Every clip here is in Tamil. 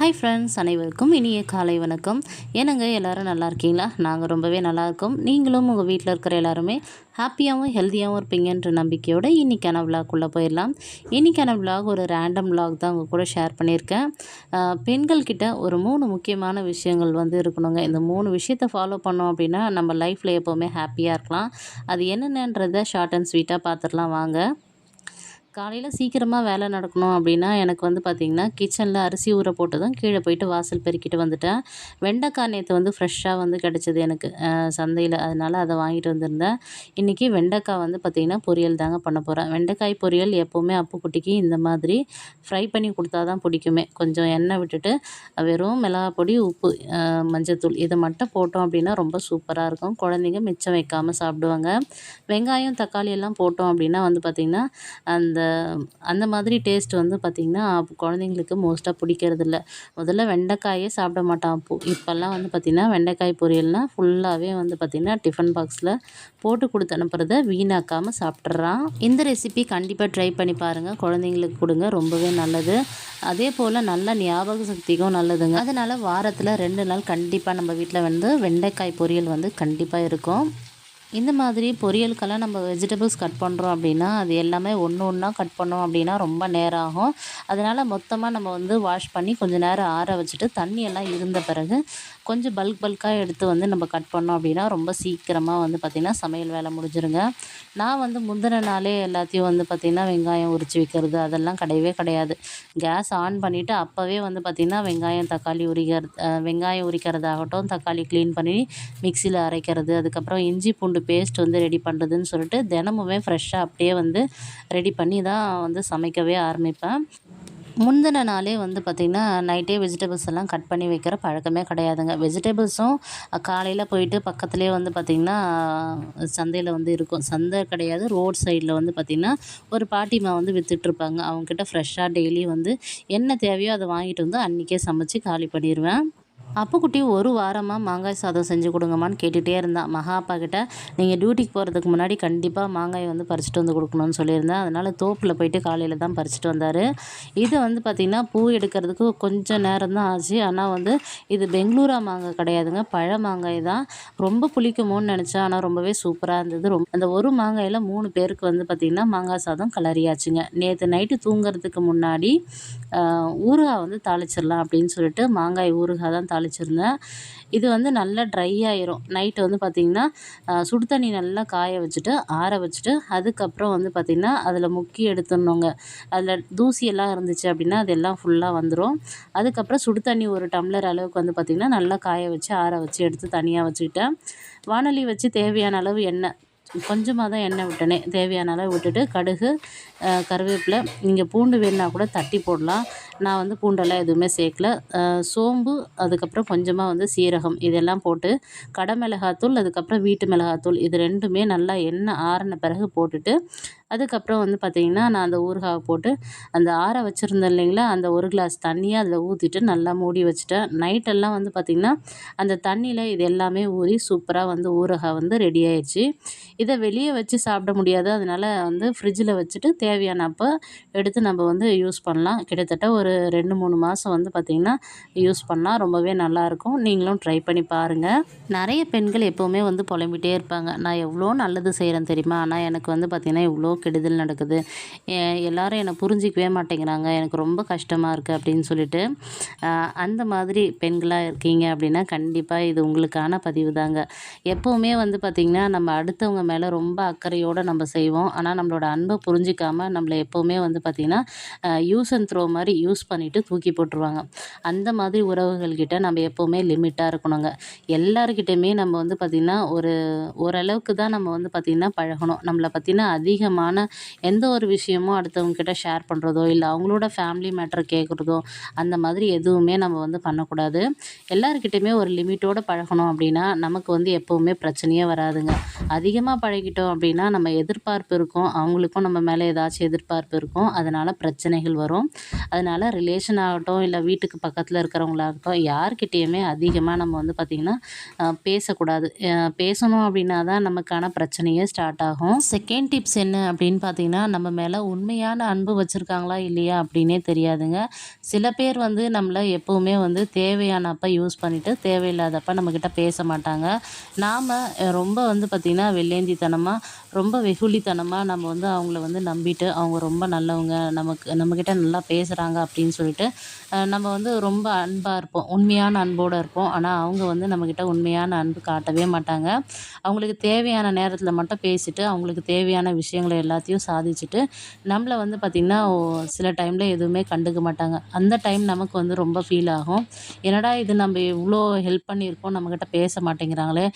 ஹாய் ஃப்ரெண்ட்ஸ் அனைவருக்கும் இனிய காலை வணக்கம். ஏனங்க எல்லோரும் நல்லா இருக்கீங்களா? நாங்கள் ரொம்பவே நல்லா இருக்கோம். நீங்களும் உங்கள் வீட்டில் இருக்கிற எல்லாருமே ஹாப்பியாகவும் ஹெல்த்தியாகவும் இருப்பீங்கன்ற நம்பிக்கையோட இன்றைக்கான விலாக்குள்ளே போயிடலாம். இன்றைக்கான விலாக் ஒரு ரேண்டம் விலாக் தான் உங்கள் கூட ஷேர் பண்ணியிருக்கேன். பெண்கள்கிட்ட ஒரு மூணு முக்கியமான விஷயங்கள் வந்து இருக்கணுங்க. இந்த மூணு விஷயத்தை ஃபாலோ பண்ணோம் அப்படின்னா நம்ம லைஃப்பில் எப்போவுமே ஹாப்பியாக இருக்கலாம். அது என்னென்னன்றதை ஷார்ட் அண்ட் ஸ்வீட்டாக பார்த்துடலாம் வாங்க. காலையில் சீக்கிரமாக வேலை நடக்கணும் அப்படின்னா எனக்கு வந்து பார்த்திங்கன்னா கிச்சனில் அரிசி ஊற போட்டதும் கீழே போயிட்டு வாசல் பெருக்கிட்டு வந்துட்டேன். வெண்டைக்காய் நேற்று வந்து ஃப்ரெஷ்ஷாக வந்து கிடச்சிது எனக்கு. சந்தையில். அதனால் அதை வாங்கிட்டு வந்திருந்தேன். இன்றைக்கி வெண்டைக்காய் வந்து பார்த்திங்கன்னா பொரியல் தாங்க பண்ண போகிறேன் வெண்டைக்காய் பொரியல் எப்போவுமே அப்பு குட்டிக்கு இந்த மாதிரி ஃப்ரை பண்ணி கொடுத்தா தான் பிடிக்குமே. கொஞ்சம் எண்ணெய் விட்டுட்டு வெறும் மிளகாய் பொடி உப்பு மஞ்சத்தூள் இதை மட்டும் போட்டோம் அப்படின்னா ரொம்ப சூப்பராக இருக்கும். குழந்தைங்க மிச்சம் வைக்காமல் சாப்பிடுவாங்க. வெங்காயம் தக்காளி எல்லாம் போட்டோம் அப்படின்னா வந்து பார்த்திங்கன்னா அந்த அந்த மாதிரி டேஸ்ட் வந்து பார்த்திங்கன்னா குழந்தைங்களுக்கு மோஸ்ட்டாக பிடிக்கிறதில்ல. முதல்ல வெண்டைக்காயே சாப்பிட மாட்டான் அப்போ இப்போல்லாம் வந்து பார்த்திங்கன்னா வெண்டைக்காய் பொரியல்னால் ஃபுல்லாகவே வந்து பார்த்திங்கன்னா டிஃபன் பாக்ஸில் போட்டு கொடுத்து அனுப்புறத வீணாக்காமல் சாப்பிட்றான் இந்த ரெசிபி கண்டிப்பாக ட்ரை பண்ணி பாருங்கள் குழந்தைங்களுக்கு கொடுங்க. ரொம்பவே நல்லது. அதே போல் நல்ல ஞாபக சக்திக்கும் நல்லதுங்க. அதனால் வாரத்தில் ரெண்டு நாள் கண்டிப்பாக நம்ம வீட்டில் வந்து வெண்டைக்காய் பொரியல் வந்து கண்டிப்பாக இருக்கும். இந்த மாதிரி பொரியலுக்கெல்லாம் நம்ம வெஜிடபிள்ஸ் கட் பண்ணுறோம் அப்படின்னா அது எல்லாமே ஒன்று ஒன்றா கட் பண்ணோம் அப்படின்னா ரொம்ப நேரம் ஆகும் அதனால் மொத்தமாக நம்ம வந்து வாஷ் பண்ணி கொஞ்சம் நேரம் ஆற வச்சுட்டு தண்ணியெல்லாம் இருந்த பிறகு கொஞ்சம் பல்க் பல்காக எடுத்து வந்து நம்ம கட் பண்ணோம் அப்படின்னா ரொம்ப சீக்கிரமாக வந்து பார்த்திங்கன்னா சமையல் வேலை முடிஞ்சிருங்க. நான் வந்து முந்தின நாளே எல்லாத்தையும் வந்து பார்த்திங்கன்னா வெங்காயம் உரித்து வைக்கிறது அதெல்லாம் கிடையவே கிடையாது. கேஸ் ஆன் பண்ணிவிட்டு அப்போவே வந்து பார்த்திங்கன்னா வெங்காயம் தக்காளி உரிக்கிறது வெங்காயம் உரிக்கிறதாகட்டும் தக்காளி க்ளீன் பண்ணி மிக்சியில் அரைக்கிறது அதுக்கப்புறம் இஞ்சி பூண்டு பேஸ்ட் வந்து ரெடி பண்ணுறதுன்னு சொல்லிட்டு தினமுமே ஃப்ரெஷ்ஷாக அப்படியே வந்து ரெடி பண்ணி தான் வந்து சமைக்கவே ஆரம்பிப்பேன். முந்தின நாளே வந்து பார்த்திங்கன்னா நைட்டே வெஜிடபிள்ஸ் எல்லாம் கட் பண்ணி வைக்கிற பழக்கமே கிடையாதுங்க. வெஜிடபிள்ஸும் காலையில் போயிட்டு பக்கத்துலேயே வந்து பார்த்திங்கன்னா சந்தையில் வந்து இருக்கும். சந்தை கிடையாது ரோட் சைடில் வந்து பார்த்திங்கன்னா ஒரு பாட்டிமா வந்து விற்றுட்ருப்பாங்க அவங்கக்கிட்ட ஃப்ரெஷ்ஷாக டெய்லி வந்து என்ன தேவையோ அதை வாங்கிட்டு வந்து அன்றைக்கே சமைச்சு காலி பண்ணிடுவேன் அப்புக்குட்டி ஒரு வாரமாக மாங்காய் சாதம் செஞ்சு கொடுங்கம்மான்னு கேட்டுகிட்டே இருந்தான் மகா அப்பா கிட்ட நீங்கள் டியூட்டிக்கு போகிறதுக்கு முன்னாடி கண்டிப்பாக மாங்காய் வந்து பறிச்சுட்டு வந்து கொடுக்கணும்னு சொல்லியிருந்தேன். அதனால் தோப்பில் போயிட்டு காலையில் தான் பறிச்சுட்டு வந்தார். இது வந்து பார்த்திங்கன்னா பூ எடுக்கிறதுக்கு கொஞ்சம் நேரம் தான் ஆச்சு. ஆனால் வந்து இது பெங்களூரா மாங்காய் கிடையாதுங்க. பழ மாங்காய் தான். ரொம்ப புளிக்குமோன்னு நினச்சேன். ஆனால் ரொம்பவே சூப்பராக இருந்தது. ரொம்ப அந்த ஒரு மாங்காயில் மூணு பேருக்கு வந்து பார்த்திங்கன்னா மாங்காய் சாதம் கலரியாச்சுங்க. நேற்று நைட்டு தூங்குறதுக்கு முன்னாடி ஊறுகாய் வந்து தாளிச்சிடலாம் அப்படின்னு சொல்லிட்டு மாங்காய் ஊறுகாய் தான் தாளிச்சிருந்தேன். இது வந்து நல்லா ட்ரை ஆயிரும். நைட்டு வந்து பார்த்திங்கன்னா சுடு தண்ணி நல்லா காய வச்சுட்டு ஆற வச்சுட்டு அதுக்கப்புறம் வந்து பார்த்திங்கன்னா அதில் முக்கி எடுத்துடணுங்க. அதில் தூசியெல்லாம் இருந்துச்சு அப்படின்னா அதெல்லாம் ஃபுல்லாக வந்துடும் அதுக்கப்புறம் சுடு தண்ணி ஒரு டம்ளர் அளவுக்கு வந்து பார்த்திங்கன்னா நல்லா காய வச்சு ஆற வச்சு எடுத்து தனியாக வச்சுக்கிட்டேன். வானொலி வச்சு தேவையான அளவு எண்ணெய். கொஞ்சமாக தான் எண்ணெய் விட்டனே. தேவையான அளவு விட்டுட்டு கடுகு கருவேப்பிலை இங்கே பூண்டு வேணுன்னா கூட தட்டி போடலாம். நான் வந்து பூண்டெல்லாம் எதுவுமே சேர்க்கல. சோம்பு அதுக்கப்புறம் கொஞ்சமாக வந்து சீரகம் இதெல்லாம் போட்டு கடை மிளகாத்தூள் அதுக்கப்புறம் வீட்டு மிளகாத்தூள் இது ரெண்டுமே நல்லா எண்ணெய் ஆறின பிறகு போட்டுட்டு அதுக்கப்புறம் வந்து பார்த்திங்கன்னா நான் அந்த ஊறுகாவை போட்டு அந்த ஆற வச்சுருந்தேன் இல்லைங்களா? அந்த ஒரு கிளாஸ் தண்ணியை அதில் ஊற்றிட்டு நல்லா மூடி வச்சுட்டேன். நைட்டெல்லாம் வந்து பார்த்திங்கன்னா அந்த தண்ணியில் இது எல்லாமே ஊறி சூப்பராக வந்து ஊறுகாய் வந்து ரெடி ஆயிடுச்சு. இதை வெளியே வச்சு சாப்பிட முடியாது. அதனால் வந்து ஃப்ரிட்ஜில் வச்சுட்டு தேவையான அப்போ எடுத்து நம்ம வந்து யூஸ் பண்ணலாம். கிட்டத்தட்ட ஒரு ரெண்டு மூணு மாதம் வந்து பார்த்திங்கன்னா யூஸ் பண்ணால் ரொம்பவே நல்லாயிருக்கும் நீங்களும் ட்ரை பண்ணி பாருங்கள் நிறைய பெண்கள் எப்போவுமே வந்து புலம்பிகிட்டே இருப்பாங்க. நான் எவ்வளோ நல்லது செய்கிறேன் தெரியுமா? ஆனால் எனக்கு வந்து பார்த்திங்கன்னா இவ்வளோ கெடுதல் நடக்குது. எ- எல்லாரும் என்னை புரிஞ்சிக்கவே மாட்டேங்கிறாங்க. எனக்கு ரொம்ப கஷ்டமாக இருக்குது அப்படின்னு சொல்லிட்டு அந்த மாதிரி பெண்களாக இருக்கீங்க அப்படின்னா கண்டிப்பாக இது உங்களுக்கான பதிவு தாங்க. எப்போவுமே வந்து பார்த்திங்கன்னா நம்ம அடுத்தவங்க மேலே ரொம்ப அக்கறையோடு நம்ம செய்வோம். ஆனால் நம்மளோட அன்பை புரிஞ்சிக்காமல் நம்மளை எப்போவுமே வந்து பார்த்திங்கன்னா யூஸ் அண்ட் த்ரோ மாதிரி யூஸ் பண்ணிவிட்டு தூக்கி போட்டுருவாங்க. அந்த மாதிரி உறவுகள்கிட்ட நம்ம எப்போவுமே லிமிட்டாக இருக்கணுங்க. எல்லாருக்கிட்டையுமே நம்ம வந்து பார்த்திங்கன்னா ஒரு ஓரளவுக்கு தான் நம்ம வந்து பார்த்திங்கன்னா பழகணும். நம்மளை பார்த்திங்கன்னா அதிகமான எந்த ஒரு விஷயமும் அடுத்தவங்கக்கிட்ட ஷேர் பண்ணுறதோ இல்லை அவங்களோட ஃபேமிலி மேட்டர் கேட்குறதோ அந்த மாதிரி எதுவுமே நம்ம வந்து பண்ணக்கூடாது. எல்லாருக்கிட்டையுமே ஒரு லிமிட்டோடு பழகணும் அப்படின்னா நமக்கு வந்து எப்போவுமே பிரச்சனையே வராதுங்க. அதிகமாக பழகிட்டோம் அப்படின்னா நம்ம எதிர்பார்ப்பு இருக்கும். அவங்களுக்கும் நம்ம மேலே ஏதாச்சும் எதிர்பார்ப்பு இருக்கும். அதனால் பிரச்சனைகள் வரும். அதனால் ரிலேஷன் ஆகட்டும் இல்லை வீட்டுக்கு பக்கத்தில் இருக்கிறவங்களாகட்டும் யார்கிட்டேயுமே அதிகமாக நம்ம வந்து பார்த்திங்கன்னா பேசக்கூடாது. பேசணும் அப்படின்னா தான் நமக்கான பிரச்சனையே ஸ்டார்ட் ஆகும். செகண்ட் டிப்ஸ் என்ன அப்படின்னு பார்த்தீங்கன்னா, நம்ம மேலே உண்மையான அன்பு வச்சுருக்காங்களா இல்லையா அப்படின்னே தெரியாதுங்க. சில பேர் வந்து நம்மளை எப்போவுமே வந்து தேவையானப்ப யூஸ் பண்ணிவிட்டு தேவையில்லாதப்ப நம்மக்கிட்ட பேச மாட்டாங்க. நாம் ரொம்ப வந்து பார்த்திங்கன்னா வெள்ளேந்தித்தனமாக ரொம்ப வெகுளித்தனமாக நம்ம வந்து அவங்கள வந்து நம்பிட்டு, அவங்க ரொம்ப நல்லவங்க, நமக்கு நம்மக்கிட்ட நல்லா பேசுகிறாங்க அப்படின்னு சொல்லிட்டு, நம்ம வந்து ரொம்ப அன்பாக இருப்போம். உண்மையான அன்போடு இருப்போம். ஆனால் அவங்க வந்து நம்மக்கிட்ட உண்மையான அன்பு காட்டவே மாட்டாங்க. அவங்களுக்கு தேவையான நேரத்தில் மட்டும் பேசிட்டு, அவங்களுக்கு தேவையான விஷயங்களை எல்லாத்தையும் சாதிச்சுட்டு, நம்மளை வந்து பார்த்திங்கன்னா, சில டைமில் எதுவுமே கண்டுக்க மாட்டாங்க. அந்த டைம் நமக்கு வந்து ரொம்ப ஃபீல் ஆகும். என்னடா இது நம்ம இவ்வளோ ஹெல்ப் பண்ணியிருக்கோம், நம்மக்கிட்ட பேச மாட்டேங்கிறாங்களே,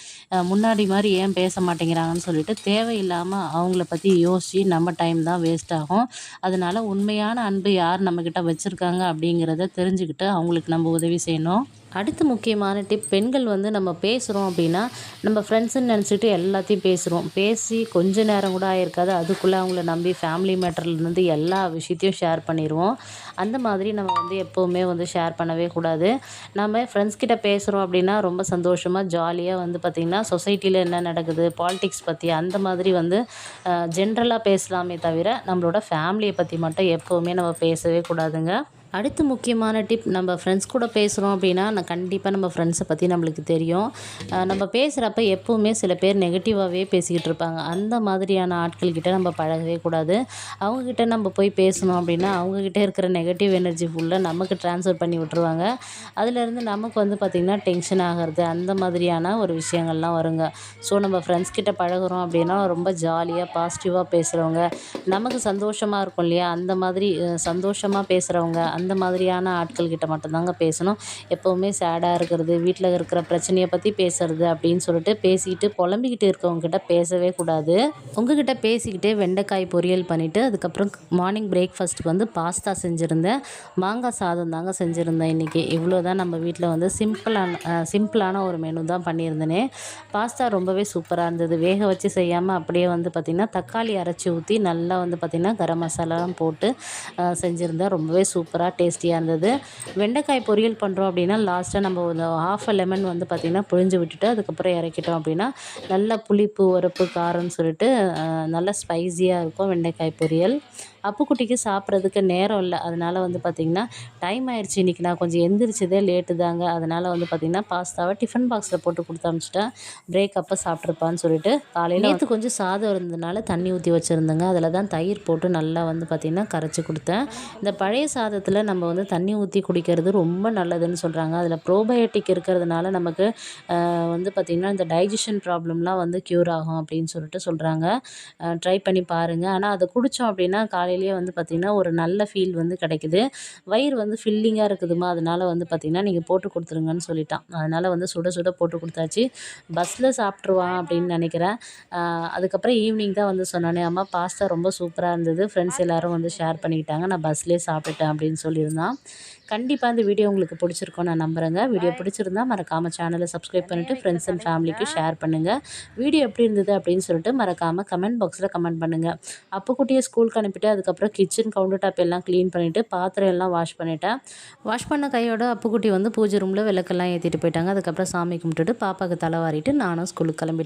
முன்னாடி மாதிரி ஏன் பேச மாட்டேங்கிறாங்கன்னு சொல்லிட்டு, தேவையில்லாமல் அவங்கள பற்றி யோசித்து நம்ம டைம் தான் வேஸ்ட் ஆகும். அதனால் உண்மையான அன்பு யார் நம்மக்கிட்ட வச்சுருக்காங்க அப்படிங்கிறத தெரிஞ்சுக்கிட்டு, அவங்களுக்கு நம்ம உதவி செய்யணும். அடுத்து முக்கியமான டிப் பெண்கள் வந்து நம்ம பேசுகிறோம் அப்படின்னா நம்ம ஃப்ரெண்ட்ஸுன்னு நினச்சிட்டு எல்லாத்தையும் பேசுகிறோம் பேசி கொஞ்ச நேரம் கூட ஆயிருக்காது. அதுக்குள்ளே அவங்கள நம்பி ஃபேமிலி மேட்டர்லேருந்து எல்லா விஷயத்தையும் ஷேர் பண்ணிடுவோம் அந்த மாதிரி நம்ம வந்து எப்போவுமே வந்து ஷேர் பண்ணவே கூடாது. நம்ம ஃப்ரெண்ட்ஸ் கிட்ட பேசுகிறோம் அப்படின்னா ரொம்ப சந்தோஷமாக ஜாலியாக வந்து பார்த்திங்கன்னா சொசைட்டியில் என்ன நடக்குது பாலிடிக்ஸ் பற்றி அந்த மாதிரி வந்து ஜென்ரலாக பேசலாமே தவிர நம்மளோட ஃபேமிலியை பற்றி மட்டும் எப்போவுமே நம்ம பேசவே கூடாதுங்க. அடுத்து முக்கியமான டிப் நம்ம ஃப்ரெண்ட்ஸ் கூட பேசுகிறோம் அப்படின்னா நான் கண்டிப்பாக நம்ம ஃப்ரெண்ட்ஸை பற்றி நம்மளுக்கு தெரியும். நம்ம பேசுகிறப்ப எப்போவுமே சில பேர் நெகட்டிவாகவே பேசிக்கிட்டு இருப்பாங்க. அந்த மாதிரியான ஆட்கள்கிட்ட நம்ம பழகவே கூடாது. அவங்கக்கிட்ட நம்ம போய் பேசணும் அப்படின்னா அவங்கக்கிட்ட இருக்கிற நெகட்டிவ் எனர்ஜி ஃபுல்லாக நமக்கு ட்ரான்ஸ்ஃபர் பண்ணி விட்ருவாங்க அதுலேருந்து நமக்கு வந்து பார்த்திங்கன்னா டென்ஷன் ஆகிறது அந்த மாதிரியான ஒரு விஷயங்கள்லாம் வருங்க. ஸோ நம்ம ஃப்ரெண்ட்ஸ் கிட்ட பழகுறோம் அப்படின்னா ரொம்ப ஜாலியாக பாசிட்டிவாக பேசுகிறவங்க நமக்கு சந்தோஷமாக இருக்கும் இல்லையா? அந்த மாதிரி சந்தோஷமாக பேசுகிறவங்க அந்த அந்த மாதிரியான ஆட்கள் கிட்ட மட்டும்தாங்க பேசணும். எப்போவுமே சேடாக இருக்கிறது வீட்டில் இருக்கிற பிரச்சனையை பற்றி பேசுறது அப்படின்னு சொல்லிட்டு பேசிக்கிட்டு புலம்பிக்கிட்டு இருக்கவங்ககிட்ட பேசவே கூடாது. உங்ககிட்ட பேசிக்கிட்டே வெண்டைக்காய் பொரியல் பண்ணிவிட்டு அதுக்கப்புறம் மார்னிங் பிரேக்ஃபாஸ்ட்டுக்கு வந்து பாஸ்தா செஞ்சுருந்தேன். மாங்காய் சாதம் தாங்க செஞ்சுருந்தேன் இன்றைக்கி இவ்வளோ தான் நம்ம வீட்டில் வந்து சிம்பிளான சிம்பிளான ஒரு மெனு தான் பண்ணியிருந்தேனே. பாஸ்தா ரொம்பவே சூப்பராக இருந்தது. வேக வச்சு செய்யாமல் அப்படியே வந்து பார்த்திங்கன்னா தக்காளி அரைச்சி ஊற்றி நல்லா வந்து பார்த்திங்கன்னா கரம் மசாலாலாம் போட்டு செஞ்சுருந்தேன். ரொம்பவே சூப்பராக டேஸ்டியாக இருந்தது. வெண்டைக்காய் பொரியல் பண்ணுறோம் அப்படின்னா லாஸ்ட்டாக நம்ம ஒரு ஹாஃப் அ லெமன் வந்து பார்த்திங்கன்னா புழிஞ்சு விட்டுட்டு அதுக்கப்புறம் இறக்கிட்டோம் அப்படின்னா நல்ல புளிப்பு உரப்பு காரம்னு சொல்லிட்டு நல்லா ஸ்பைஸியாக இருக்கும் வெண்டைக்காய் பொரியல். அப்புக்குட்டிக்கு சாப்பிட்றதுக்கு நேரம் இல்லை. அதனால் வந்து பார்த்திங்கன்னா டைம் ஆயிடுச்சு இன்றைக்கி நான் கொஞ்சம் எந்திரிச்சதே லேட்டு தாங்க. அதனால் வந்து பார்த்திங்கன்னா பாஸ்தாவை டிஃபன் பாக்ஸில் போட்டு கொடுத்து அனுப்பிச்சிட்டேன் பிரேக் அப்போ சாப்பிட்ருப்பான்னு சொல்லிட்டு காலையில் நேற்று கொஞ்சம் சாதம் இருந்ததுனால தண்ணி ஊற்றி வச்சுருந்தேங்க. அதில் தான் தயிர் போட்டு நல்லா வந்து பார்த்திங்கன்னா கரைச்சி கொடுத்தேன். இந்த பழைய சாதத்தில் நம்ம வந்து தண்ணி ஊற்றி குடிக்கிறது ரொம்ப நல்லதுன்னு சொல்கிறாங்க அதில் ப்ரோபயோட்டிக் இருக்கிறதுனால நமக்கு வந்து பார்த்திங்கன்னா இந்த டைஜஷன் ப்ராப்ளம்லாம் வந்து க்யூர் ஆகும் அப்படின்னு சொல்லிட்டு சொல்கிறாங்க ட்ரை பண்ணி பாருங்கள் ஆனால் அதை குடித்தோம் அப்படின்னா காலையில் காலையிலேயே வந்து பார்த்திங்கன்னா ஒரு நல்ல ஃபீல் வந்து கிடைக்குது. வயிறு வந்து ஃபில்லிங்காக இருக்குதுமா அதனால் வந்து பார்த்திங்கன்னா நீங்கள் போட்டு கொடுத்துருங்கன்னு சொல்லிட்டான். அதனால் வந்து சுட சுட போட்டு கொடுத்தாச்சு. பஸ்ஸில் சாப்பிட்ருவான் அப்படின்னு நினைக்கிறேன். அதுக்கப்புறம் ஈவினிங் தான் வந்து சொன்னானே அம்மா பாஸ்தா ரொம்ப சூப்பராக இருந்தது. ஃப்ரெண்ட்ஸ் எல்லோரும் வந்து ஷேர் பண்ணிக்கிட்டாங்க. நான் பஸ்லேயே சாப்பிட்டுட்டேன் அப்படின்னு சொல்லியிருந்தான். கண்டிப்பாக இந்த வீடியோ உங்களுக்கு பிடிச்சிருக்கோம் நான் நம்புகிறேங்க வீடியோ பிடிச்சிருந்தா மறக்காமல் சேனலை சப்ஸ்கிரைப் பண்ணிவிட்டு ஃப்ரெண்ட்ஸ் அண்ட் ஃபேமிலிக்கு ஷேர் பண்ணுங்கள் வீடியோ எப்படி இருந்தது அப்படின்னு சொல்லிட்டு மறக்காமல் கமெண்ட் பாக்ஸில் கமெண்ட் பண்ணுங்கள் குட்டியை ஸ்கூலுக்கு அனுப்பிட்டு அதுக்கப்புறம் கிச்சன் கவுண்டர் டாப் எல்லாம் க்ளீன் பண்ணிவிட்டு பாத்திரம் எல்லாம் வாஷ் பண்ணிவிட்டேன் வாஷ் பண்ண கையோட அப்புக்குட்டி வந்து பூஜை ரூமில் விளக்கெல்லாம் ஏற்றிட்டு போயிட்டாங்க. அதுக்கப்புறம் சாமி கும்பிட்டுட்டு பாப்பாவுக்கு தலை வாரிட்டு நானும் ஸ்கூலுக்கு கிளம்பிட்டேன்.